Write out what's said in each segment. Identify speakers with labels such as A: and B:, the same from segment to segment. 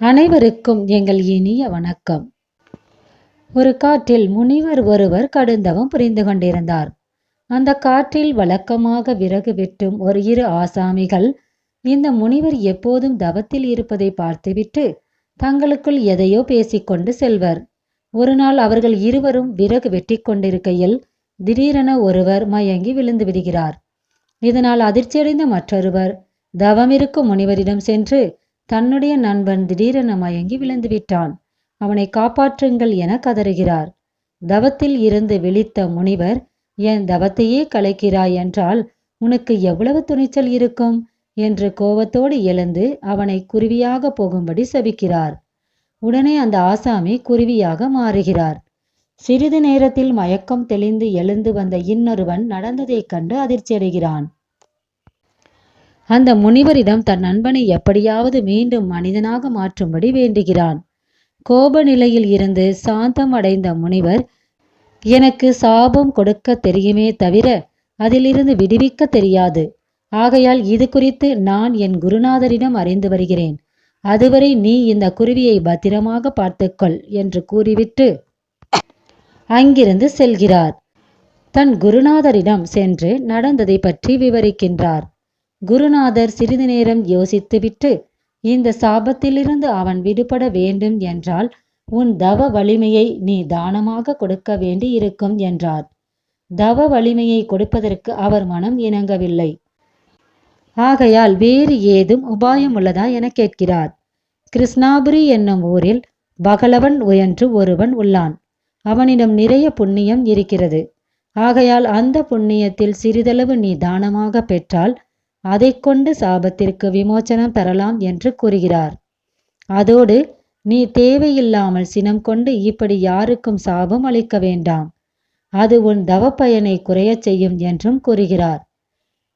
A: அனைவருக்கும் எங்கள் இனிய வணக்கம். ஒரு காட்டில் முனிவர் ஒருவர் கடுந்தவம் புரிந்து கொண்டிருந்தார். அந்த காட்டில் வழக்கமாக விறகு வெட்டும் ஒரு இரு ஆசாமிகள் இந்த முனிவர் எப்போதும் தவத்தில் இருப்பதை பார்த்துவிட்டு தங்களுக்குள் எதையோ பேசிக்கொண்டு செல்வர். ஒரு நாள் அவர்கள் இருவரும் விறகு வெட்டி கொண்டிருக்கையில் திடீரென ஒருவர் மயங்கி விழுந்து விடுகிறார். இதனால் அதிர்ச்சியடைந்த மற்றொருவர் தவமிருக்கும் முனிவரிடம் சென்று தன்னுடைய நண்பன் திடீரென மயங்கி விழுந்து விட்டான் அவனை காப்பாற்றுங்கள் என கதறுகிறார். தவத்தில் இருந்து விழித்த முனிவர் என் தவத்தையே கலைக்கிறாய் என்றால் உனக்கு எவ்வளவு துணிச்சல் இருக்கும்? என்று கோபத்தோடு எழுந்து அவனை குருவியாக போகும்படி செபிக்கிறார். உடனே அந்த ஆசாமி குருவியாக மாறுகிறார். சிறிது நேரத்தில் மயக்கம் தெளிந்து எழுந்து வந்த இன்னொருவன் நடந்ததைக் கண்டு அதிர்ச்சியடைகிறான். அந்த முனிவரிடம் தன் நண்பனை எப்படியாவது மீண்டும் மனிதனாக மாற்றும்படி வேண்டுகிறான். கோப நிலையில் இருந்து சாந்தம் அடைந்த முனிவர் எனக்கு சாபம் கொடுக்க தெரியுமே தவிர அதிலிருந்து விடுவிக்க தெரியாது. ஆகையால் இது குறித்து நான் என் குருநாதரிடம் அறிந்து வருகிறேன். அதுவரை நீ இந்த குருவியை பத்திரமாக பார்த்துக்கொள் என்று கூறிவிட்டு அங்கிருந்து செல்கிறார். தன் குருநாதரிடம் சென்று நடந்ததை பற்றி விவரிக்கின்றார். குருநாதர் சிறிது நேரம் யோசித்துவிட்டு இந்த சாபத்திலிருந்து அவன் விடுபட வேண்டும் என்றால் உன் தவ வலிமையை நீ தானமாக கொடுக்க வேண்டி இருக்கும் என்றார். தவ வலிமையை கொடுப்பதற்கு அவர் மனம் இணங்கவில்லை. ஆகையால் வேறு ஏதும் உபாயம் உள்ளதா என கேட்கிறார். கிருஷ்ணாபுரி என்னும் ஊரில் பகலவன் என்று ஒருவன் உள்ளான். அவனிடம் நிறைய புண்ணியம் இருக்கிறது. ஆகையால் அந்த புண்ணியத்தில் சிறிதளவு நீ தானமாக பெற்றால் அதை கொண்டு சாபத்திற்கு விமோச்சனம் பெறலாம் என்று கூறுகிறார். அதோடு நீ தேவையில்லாமல் சினம் கொண்டு இப்படி யாருக்கும் சாபம் அளிக்க வேண்டாம். அது உன் தவப்பயனை குறையச் செய்யும் என்றும் கூறுகிறார்.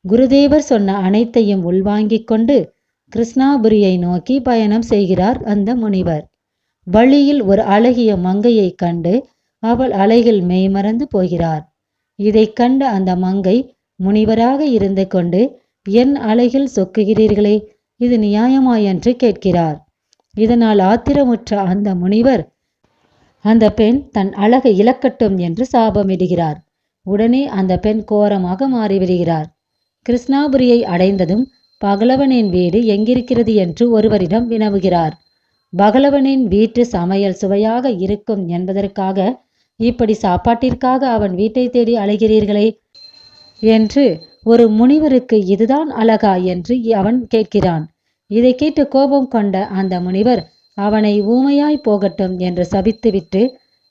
A: குருதேவர் சொன்ன அனைத்தையும் உள்வாங்கிக் கொண்டு கிருஷ்ணாபுரியை நோக்கி பயணம் செய்கிறார் அந்த முனிவர். வழியில் ஒரு அழகிய மங்கையை கண்டு அவள் அலைகள் மெய்மறந்து போகிறார். இதைக் கண்ட அந்த மங்கை முனிவராக இருந்து கொண்டு என் அலைகள் சொக்குகிறீர்களே இது நியாயமா என்று கேட்கிறார். இதனால் ஆத்திரமுற்ற அந்த முனிவர் அந்த பெண் தன் அழகை இழக்கட்டும் என்று சாபமிடுகிறார். உடனே அந்த பெண் கோரமாக மாறிவிடுகிறார். கிருஷ்ணாபுரியை அடைந்ததும் பகலவனின் வீடு எங்கிருக்கிறது என்று ஒருவரிடம் வினவுகிறார். பகலவனின் வீட்டு சமையல் சுவையாக இருக்கும் என்பதற்காக இப்படி சாப்பாட்டிற்காக அவன் வீட்டை தேடி அலைகிறீர்களே என்று ஒரு முனிவருக்கு இதுதான் அழகா என்று அவன் கேட்கிறான். இதை கேட்டு கோபம் கொண்ட அந்த முனிவர் அவனை ஊமையாய் போகட்டும் என்று சபித்துவிட்டு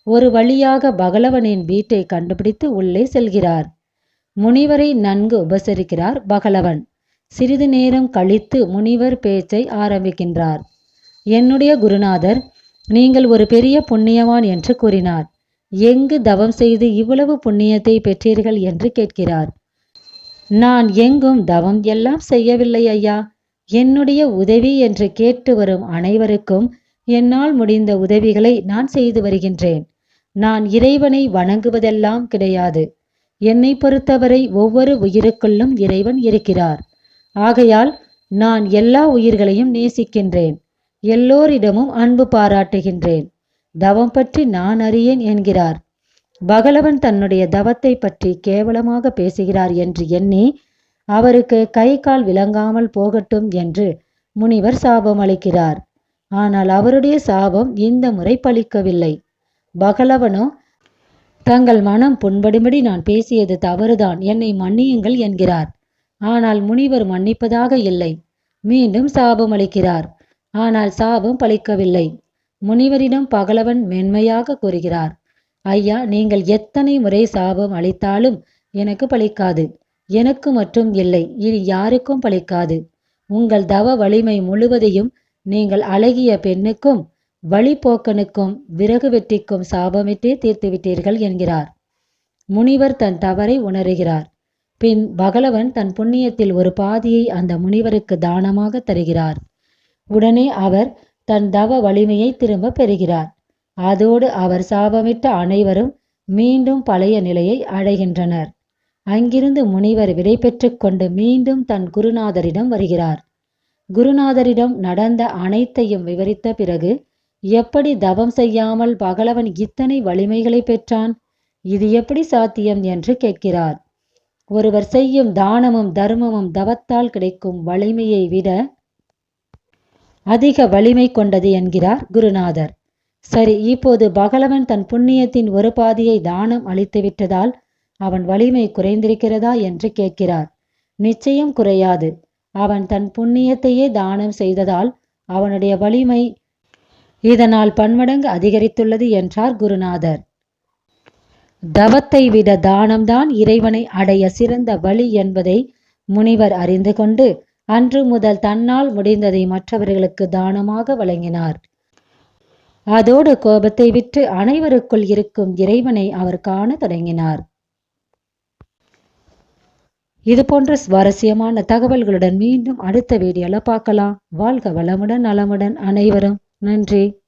A: ஒரு வழியாக பகலவனின் வீட்டை கண்டுபிடித்து உள்ளே செல்கிறார். முனிவரை நன்கு உபசரிக்கிறார் பகலவன். சிறிது நேரம் கழித்து முனிவர் பேச்சை ஆரம்பிக்கின்றார். என்னுடைய குருநாதர் நீங்கள் ஒரு பெரிய புண்ணியவான் என்று கூறினார். எங்கு தவம் செய்து இவ்வளவு புண்ணியத்தை பெற்றீர்கள்? என்று கேட்கிறார். நான் எங்கும் தவம் எல்லாம் செய்யவில்லை ஐயா. என்னுடைய உதவி என்று கேட்டு வரும் அனைவருக்கும் என்னால் முடிந்த உதவிகளை நான் செய்து வருகின்றேன். நான் இறைவனை வணங்குவதெல்லாம் கிடையாது. என்னை பொறுத்தவரை ஒவ்வொரு உயிருக்குள்ளும் இறைவன் இருக்கிறார். ஆகையால் நான் எல்லா உயிர்களையும் நேசிக்கின்றேன். எல்லோரிடமும் அன்பு பாராட்டுகின்றேன். தவம் பற்றி நான் அறியேன் என்கிறார். பகலவன் தன்னுடைய தவத்தை பற்றி கேவலமாக பேசுகிறார் என்று எண்ணி அவருக்கு கை கால் விளங்காமல் போகட்டும் என்று முனிவர் சாபம் அளிக்கிறார். ஆனால் அவருடைய சாபம் இந்த முறை பலிக்கவில்லை பகலவனோ தங்கள் மனம் புண்படும்படி நான் பேசியது தவறுதான் என்னை மன்னியுங்கள் என்கிறார். ஆனால் முனிவர் மன்னிப்பதாக இல்லை. மீண்டும் சாபம் அளிக்கிறார். ஆனால் சாபம் பலிக்கவில்லை முனிவரிடம் பகலவன் மென்மையாக கூறுகிறார். ஐயா நீங்கள் எத்தனை முறை சாபம் அளித்தாலும் எனக்கு பழிக்காது. எனக்கு மட்டும் இல்லை இனி யாருக்கும் பழிக்காது. உங்கள் தவ வலிமை முழுவதையும் நீங்கள் அழகிய பெண்ணுக்கும் வழிபோக்கனுக்கும் விறகு வெட்டிக்கும் சாபமிட்டே தீர்த்து விட்டீர்கள் என்கிறார். முனிவர் தன் தவறை உணருகிறார். பின் பகலவன் தன் புண்ணியத்தில் ஒரு பாதியை அந்த முனிவருக்கு தானமாக தருகிறார். உடனே அவர் தன் தவ வலிமையை திரும்ப பெறுகிறார். அதோடு அவர் சாபமிட்ட அனைவரும் மீண்டும் பழைய நிலையை அடைகின்றனர். அங்கிருந்து முனிவர் விடை கொண்டு மீண்டும் தன் குருநாதரிடம் வருகிறார். குருநாதரிடம் நடந்த அனைத்தையும் விவரித்த பிறகு எப்படி தவம் செய்யாமல் பகலவன் இத்தனை வலிமைகளை பெற்றான்? இது எப்படி சாத்தியம்? என்று கேட்கிறார். ஒருவர் செய்யும் தானமும் தர்மமும் தவத்தால் கிடைக்கும் வலிமையை விட அதிக வலிமை கொண்டது என்கிறார் குருநாதர். சரி இப்போது பகலவன் தன் புண்ணியத்தின் ஒரு பாதியை தானம் அளித்து விட்டதால் அவன் வலிமை குறைந்திருக்கிறதா என்று கேட்கிறார். நிச்சயம் குறையாது. அவன் தன் புண்ணியத்தையே தானம் செய்ததால் அவனுடைய வலிமை இதனால் பன்மடங்கு அதிகரித்துள்ளது என்றார் குருநாதர். தவத்தை விட தானம்தான் இறைவனை அடைய சிறந்த வழி என்பதை முனிவர் அறிந்து கொண்டு அன்று முதல் தன்னால் முடிந்ததை மற்றவர்களுக்கு தானமாக வழங்கினார். அதோடு கோபத்தை விட்டு அனைவருக்குள் இருக்கும் இறைவனை அவர் காண தொடங்கினார். இது போன்ற சுவாரஸ்யமான தகவல்களுடன் மீண்டும் அடுத்த வீடியோல பார்க்கலாம். வாழ்க வளமுடன் நலமுடன் அனைவரும். நன்றி.